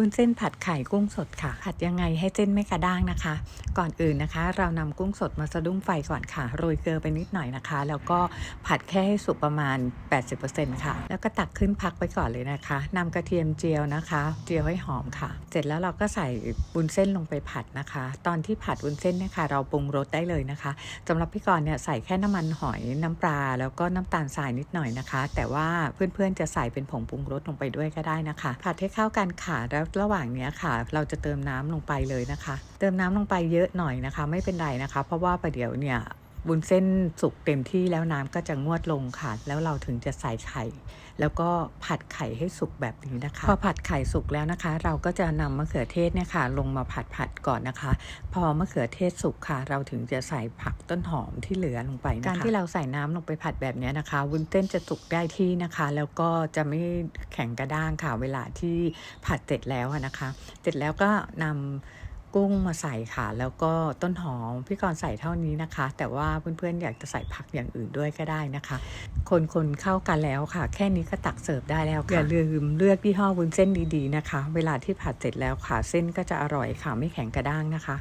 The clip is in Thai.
วุ้นเส้นผัดไข่กุ้งสดค่ะ ผัดยังไงให้เส้นไม่กระด้างนะคะ ก่อนอื่นนะคะ เรานำกุ้งสดมาสะดุ้งไฟก่อนค่ะ โรยเกลือไปนิดหน่อยนะคะ แล้วก็ผัดแค่ให้สุกประมาณ 80%ค่ะ แล้วก็ตักขึ้นพักไปก่อนเลยนะคะนำกระเทียมเจียวนะคะ เจียวให้หอมค่ะ เสร็จแล้วเราก็ใส่วุ้นเส้นลงไปผัดนะคะ ตอนที่ผัดวุ้นเส้นเนี่ยค่ะ เราปรุงรสได้เลยนะคะสำหรับพี่กรณ์เนี่ยใส่แค่น้ำมันหอยน้ำปลาแล้วก็น้ำตาลทรายนิดหน่อยนะคะ แต่ว่าเพื่อนๆจะใส่เป็นผงปรุงรสลงไปด้วยก็ได้นะคะ ผัดให้เข้ากันค่ะแล้วระหว่างเนี้ยค่ะ เราจะเติมน้ำลงไปเลยนะคะ เติมน้ำลงไปเยอะหน่อยนะคะ ไม่เป็นไรนะคะ เพราะว่าประเดี๋ยวเนี่ย บุญเส้นสุกเต็มที่แล้วน้ำก็จะงวดลงค่ะ แล้วเราถึงจะใส่ไข่ แล้วก็ผัดไข่ให้สุกแบบนี้นะคะพอผัดไข่สุกแล้วนะคะ เราก็จะนำมะเขือเทศเนี่ยค่ะ ลงมาผัดผัดก่อนนะคะ พอมะเขือเทศสุกค่ะ เราถึงจะใส่ผักต้นหอมที่เหลือลงไปนะคะการที่เราใส่น้ำลงไปผัดแบบนี้นะคะวุ้นเส้นจะสุกได้ที่นะคะ แล้วก็จะไม่แข็งกระด้างค่ะเวลาที่ผัดเสร็จแล้วนะคะ เสร็จแล้วก็นำ กุ้งมาใส่ค่ะ แล้วก็ต้นหอมพี่กรณ์ใส่เท่านี้นะคะ แต่ว่าเพื่อนๆอยากจะใส่ผักอย่างอื่นด้วยก็ได้นะคะ คนๆเข้ากันแล้วค่ะ แค่นี้ก็ตักเสิร์ฟได้แล้วค่ะอย่าลืมเลือกยี่ห้อวุ้นเส้นดีๆนะคะ เวลาที่ผัดเสร็จแล้วค่ะเส้นก็จะอร่อยค่ะไม่แข็งกระด้างนะคะ